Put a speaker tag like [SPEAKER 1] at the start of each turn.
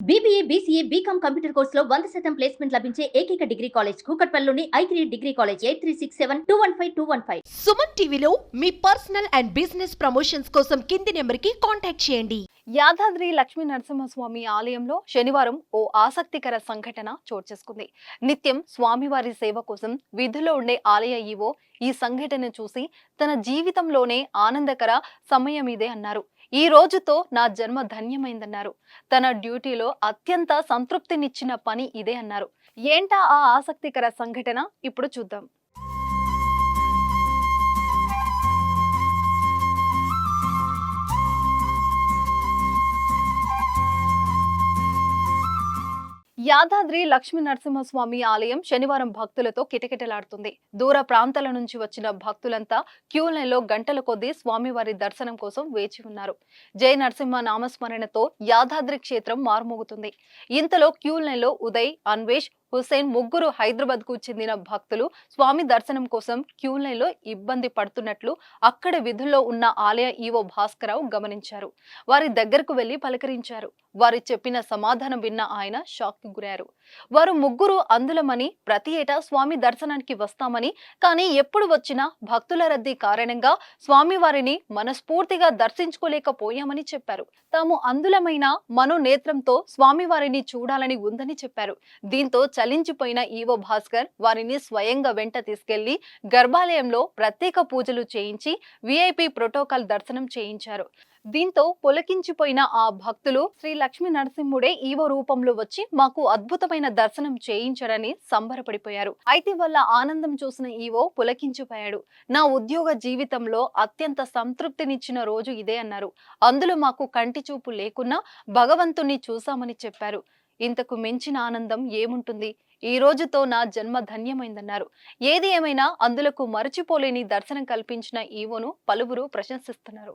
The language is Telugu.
[SPEAKER 1] బీబీఏ బీసీఏ బీకామ్ కంప్యూటర్ కోర్సులో వంద శాతం ప్లేస్మెంట్ లభించే ఏకైక degree college కూకట్పల్లిలోని I three degree college eight three six seven two one five two one five
[SPEAKER 2] Suman టీవీలో మీ పర్సనల్ అండ్ బిజినెస్ ప్రమోషన్స్ కోసం కింది నెంబర్కి కాంటాక్ట్ చేయండి.
[SPEAKER 3] యాదాద్రి లక్ష్మీ నరసింహస్వామి ఆలయంలో శనివారం ఓ ఆసక్తికర సంఘటన చోటు చేసుకుంది. నిత్యం స్వామివారి సేవ కోసం విధుల్లో ఉండే ఆలయ ఈవో ఈ సంఘటన చూసి తన జీవితంలోనే ఆనందకర సమయం ఇదే అన్నారు. ఈ రోజుతో నా జన్మ ధన్యమైందన్నారు. తన డ్యూటీలో అత్యంత సంతృప్తినిచ్చిన పని ఇదే అన్నారు. ఏంటా ఆ ఆసక్తికర సంఘటన? ఇప్పుడు చూద్దాం. యాదాద్రి లక్ష్మీ నరసింహస్వామి ఆలయం శనివారం భక్తులతో కిటకిటలాడుతుంది. దూర ప్రాంతాల నుంచి వచ్చిన భక్తులంతా క్యూ లైన్లో గంటల కొద్దీ స్వామివారి దర్శనం కోసం వేచి ఉన్నారు. జయ నరసింహ నామస్మరణతో యాదాద్రి క్షేత్రం మారుమోగుతుంది. ఇంతలో క్యూ లైన్లో ఉదయ్ అన్వేష్ హుసేన్ ముగ్గురు హైదరాబాద్కు చెందిన భక్తులు స్వామి దర్శనం కోసం క్యూ లైన్లో ఇబ్బంది పడుతున్నట్లు అక్కడ విధుల్లో ఉన్న ఆలయ ఈవో భాస్కరరావు గమనించారు. వారి దగ్గరకు వెళ్ళి పలకరించారు. వారు చెప్పిన సమాధానం విన్న ఆయన షాక్కు గురారు వారు ముగ్గురు అందులమని ప్రతి ఏటా స్వామి దర్శనానికి వస్తామని కానీ ఎప్పుడు వచ్చినా భక్తుల రద్దీ కారణంగా స్వామి వారిని మనస్ఫూర్తిగా దర్శించుకోలేకపోయామని చెప్పారు. తాము అందులమైన మనోనేత్రంతో స్వామివారిని చూడాలని ఉందని చెప్పారు. దీంతో చలించిపోయిన ఈవో భాస్కర్ వారిని స్వయంగా వెంట తీసుకెళ్ళి గర్భాలయంలో ప్రత్యేక పూజలు చేయించి విఐపి ప్రోటోకాల్ దర్శనం చేయించారు. దీంతో పులకించిపోయిన ఆ భక్తులు శ్రీ లక్ష్మీ నరసింహుడే ఈవో రూపంలో వచ్చి మాకు అద్భుతమైన దర్శనం చేయించారని సంబరపడిపోయారు. అయితే వాళ్ళ ఆనందం చూసిన ఈవో పులకించిపోయాడు. నా ఉద్యోగ జీవితంలో అత్యంత సంతృప్తినిచ్చిన రోజు ఇదే అన్నారు. అందులో మాకు కంటి చూపు లేకున్నా భగవంతుణ్ణి చూశామని చెప్పారు. ఇంతకు మించిన ఆనందం ఏముంటుంది? ఈ రోజుతో నా జన్మ ధన్యమైందన్నారు. ఏది ఏమైనా అందులకు మరచిపోలేని దర్శనం కల్పించిన ఈవోను పలువురు ప్రశంసిస్తున్నారు.